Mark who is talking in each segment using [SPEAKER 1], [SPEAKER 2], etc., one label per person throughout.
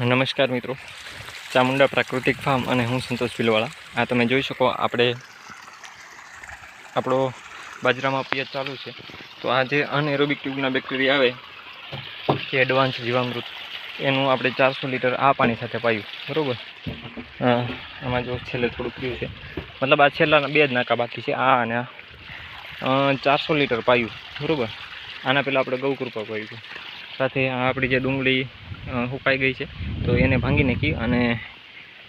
[SPEAKER 1] નમસ્કાર મિત્રો. ચામુંડા પ્રાકૃતિક ફાર્મ અને હું સંતોષ ભીલવાળા. આ તમે જોઈ શકો, આપણે આપણો બાજરામાં પિયત ચાલુ છે. તો આ જે અનએરોબિક ટ્યુબના બેક્ટેરિયા આવે કે એડવાન્સ જીવામૃત. એનું આપણે ચારસો લીટર આ પાણી સાથે પાયું. બરાબર? હા, આમાં જો છેલ્લે થોડુંક પીવું છે. મતલબ આ છેલ્લાના બે જ નાકા બાકી છે, આ અને આ. ચારસો લીટર પાયું. બરાબર? આના પહેલાં આપણે ગૌકૃપા પાયું સાથે આ આપણી જે ડુંગળી સુકાઈ ગઈ છે. તો એને ભાંગી નાખી અને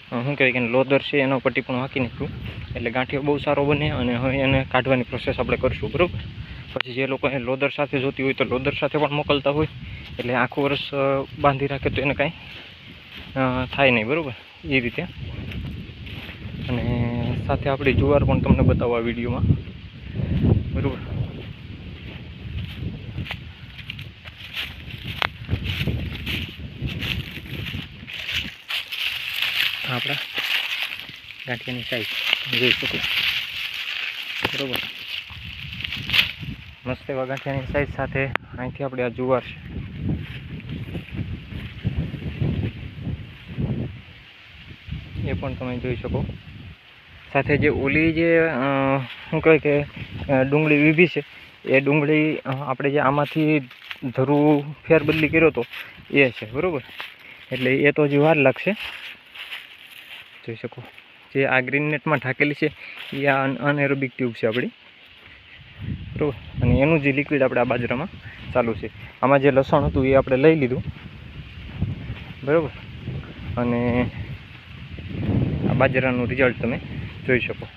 [SPEAKER 1] શું કહેવાય કે લોદર છે, એનો પટ્ટી પણ વાંકી નાખ્યું. એટલે ગાંઠિયો બહુ સારો બને અને હવે એને કાઢવાની પ્રોસેસ આપણે કરીશું, બરાબર? પછી જે લોકોને લોદર સાથે જોતી હોય તો લોદર સાથે પણ મોકલતા હોય. એટલે આખું વર્ષ બાંધી રાખે તો એને કાંઈ થાય નહીં, બરાબર? એ રીતે. અને સાથે આપણી જુવાર પણ તમને બતાવો આ વિડીયોમાં. બરાબર આ આપણા ગાંઠિયાની સાઈઝ જોઈ શકો. બરાબર. મસ્ત એવા ગાંઠિયાની સાઈઝ સાથે અહીંથી આપણે આ જુવાર છે. એ પણ તમે જોઈ શકો. સાથે જે ઓલી જે શું કહે કે ડુંગળી વીભી છે, એ ડુંગળી આપણે જે આમાંથી ધરું ફેરબદલી કર્યો હતો એ છે, બરાબર? એટલે એ તો હજી વાર લાગશે. જોઈ શકો. જે આ ગ્રીન નેટમાં ઢાંકેલી છે, એ આ અનએરોબિક ટ્યુબ છે આપણી. બરાબર? અને એનું જે લિક્વિડ આપણે આ બાજરામાં ચાલુ છે. આમાં જે લસણ હતું એ આપણે લઈ લીધું. બરાબર? અને આ બાજરાનું રિઝલ્ટ તમે જોઈ શકો.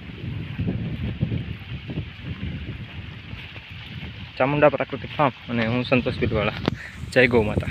[SPEAKER 1] ચામુંડા પ્રાકૃતિક ફાર્મ અને હું સંતોષ બિલવાળા જય ગૌ માતા.